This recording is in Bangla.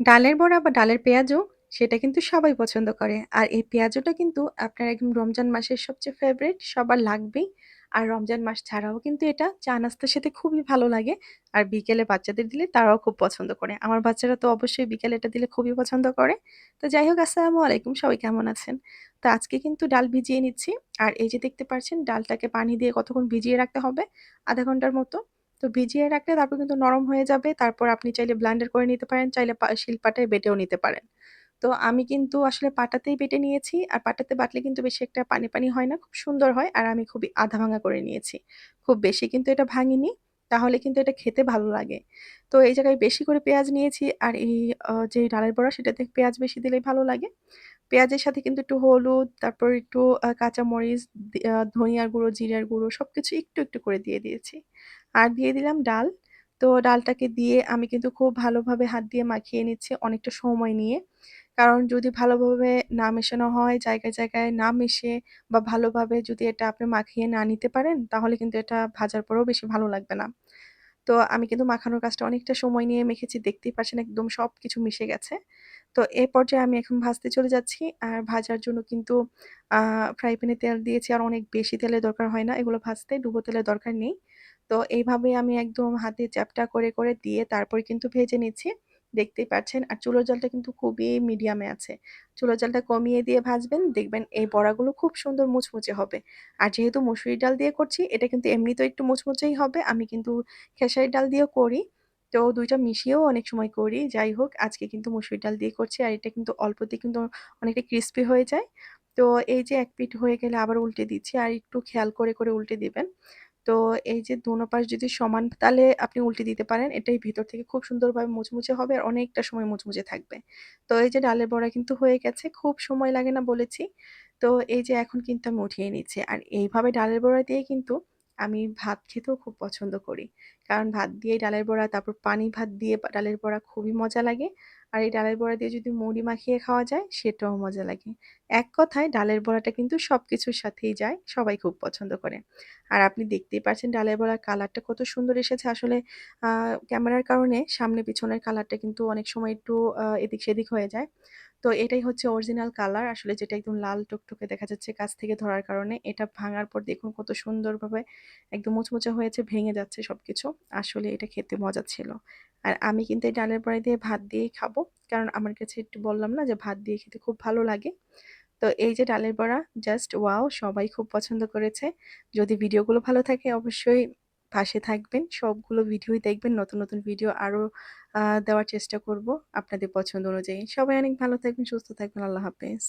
ডালের বড়া বা ডালের পেঁয়াজও সেটা কিন্তু সবাই পছন্দ করে। আর এই পেঁয়াজুটা কিন্তু আপনার একদম রমজান মাসের সবচেয়ে ফেভারিট, সবার লাগবেই। আর রমজান মাস ছাড়াও কিন্তু এটা চা নাস্তার সাথে খুবই ভালো লাগে। আর বিকেলে বাচ্চাদের দিলে তারাও খুব পছন্দ করে। আমার বাচ্চারা তো অবশ্যই বিকেলে এটা দিলে খুবই পছন্দ করে। তো যাই হোক আসসালামু আলাইকুম সবাই কেমন আছেন? তো আজকে কিন্তু ডাল ভিজিয়ে নিচ্ছি। আর এই যে দেখতে পাচ্ছেন ডালটাকে পানি দিয়ে কতক্ষণ ভিজিয়ে রাখতে হবে? আধা ঘণ্টার মতো। তো ভিজিয়ে রাখলে তারপর কিন্তু নরম হয়ে যাবে। তারপর আপনি চাইলে ব্লেন্ডার করে নিতে পারেন, চাইলে শিলপাটায় বেটেও নিতে পারেন। তো আমি কিন্তু আসলে পাটাতেই বেটে নিয়েছি। আর পাটাতে বাটলে কিন্তু বেশি একটা পানি, পানি হয় না। খুব সুন্দর হয়। আর আমি খুবই আধা ভাঙা করে নিয়েছি। খুব বেশি কিন্তু এটা ভাঙিনি। তাহলে কিন্তু এটা খেতে ভালো লাগে। তো এই জায়গায় বেশি করে পেঁয়াজ নিয়েছি। আর এই যে ডালের বড়া সেটাতে পেঁয়াজ বেশি দিলেই ভালো লাগে। পেঁয়াজের সাথে কিন্তু একটু হলুদ, তারপর একটু কাঁচামরিচ, ধনিয়ার গুঁড়ো, জিরার গুঁড়ো সবকিছু একটু, একটু করে দিয়ে দিয়েছি। আর দিয়ে দিলাম ডাল। তো ডালটাকে দিয়ে আমি কিন্তু খুব ভালোভাবে হাত দিয়ে মাখিয়ে নিচ্ছি অনেকটা সময় নিয়ে। কারণ যদি ভালোভাবে না মেশানো হয়, জায়গায়, জায়গায় না মিশে বা ভালোভাবে যদি এটা আপনি মাখিয়ে না নিতে পারেন, তাহলে কিন্তু এটা ভাজার পরেও বেশি ভালো লাগবে না। তো আমি কিন্তু মাখানোর কাজটা অনেকটা সময় নিয়ে মেখেছি। দেখতেই পাচ্ছেন একদম সব কিছু মিশে গেছে। তো এ পর্যায়ে আমি এখন ভাজতে চলে যাচ্ছি। আর ভাজার জন্য কিন্তু ফ্রাই প্যানে তেল দিয়েছি। আর অনেক বেশি তেলের দরকার হয় না এগুলো ভাজতে, ডুবো তেলের দরকার নেই। তো এইভাবেই আমি একদম হাতে চ্যাপটা করে, করে দিয়ে তারপরে কিন্তু ভেজে নিচ্ছি। দেখতেই পাচ্ছেন। আর চুলার জলটা কিন্তু খুবই মিডিয়ামে আছে। চুলার জলটা কমিয়ে দিয়ে ভাজবেন, দেখবেন এই বড়াগুলো খুব সুন্দর মুচমুচে হবে। আর যেহেতু মসুরির ডাল দিয়ে করছি, এটা কিন্তু এমনিতেও একটু মুচমুচেই হবে। আমি কিন্তু খেসারির ডাল দিয়েও করি। তো দুইটা মিশিয়েও অনেক সময় করি। যাই হোক আজকে কিন্তু মসুরির ডাল দিয়ে করছি। আর এটা কিন্তু অল্পতেই কিন্তু অনেকটা ক্রিস্পি হয়ে যায়। তো এই যে এক পিঠ হয়ে গেলে আবার উল্টে দিচ্ছি। আর একটু খেয়াল করে, করে উল্টে দিবেন। তো এই যে দোনো পাশ যদি সমান তালে আপনি উল্টে দিতে পারেন। এটাই ভিতর থেকে খুব সুন্দরভাবে মুচমুচে হবে আর অনেকটা সময় মুচমুচে থাকবে। তো এই যে ডালের বড়া কিন্তু হয়ে গেছে। খুব সময় লাগে না বলেছি। তো এই যে এখন কিন্তু আমি উঠিয়ে নিচ্ছি। আর এইভাবে ডালের বড়া দিয়ে কিন্তু আমি ভাত খেতেও খুব পছন্দ করি। কারণ ভাত দিয়ে ডালের বড়া, তারপর পানি ভাত দিয়ে ডালের বড়া খুবই মজা লাগে। আর এই ডালের বড়া দিয়ে যদি মুড়ি মাখিয়ে খাওয়া যায়, সেটাও মজা লাগে। এক কথায় ডালের বড়াটা কিন্তু সব কিছুর সাথেই যায়। সবাই খুব পছন্দ করে। আর আপনি দেখতেই পাচ্ছেন ডালের বড়ার কালারটা কত সুন্দর এসেছে। আসলে ক্যামেরার কারণে সামনে পিছনের কালারটা কিন্তু অনেক সময় একটু এদিক-সেদিক হয়ে যায়। তো এটাই হচ্ছে অরিজিনাল কালার। আসলে যেটা একদম লাল টকটকে দেখা যাচ্ছে কাছ থেকে ধরার কারণে। এটা ভাঙার পর দেখুন কত সুন্দরভাবে একদম মুচমুচে হয়েছে, ভেঙে যাচ্ছে সবকিছু। আসলে এটা খেতে মজা ছিল। আর আমি কিন্তু এই ডালের বড়া দিয়ে ভাত দিয়েই খাব। কারণ আমার কাছে একটু বললাম না যে ভাত দিয়ে খেতে খুব ভালো লাগে। তো এই যে ডালের বড়া জাস্ট ওয়াও! সবাই খুব পছন্দ করেছে। যদি ভিডিওগুলো ভালো থাকে অবশ্যই পাশে থাকবেন। সবগুলো ভিডিওই দেখবেন। নতুন, নতুন ভিডিও আরও দেওয়ার চেষ্টা করব আপনাদের পছন্দ অনুযায়ী। সবাই অনেক ভালো থাকবেন, সুস্থ থাকবেন। আল্লাহ হাফেজ।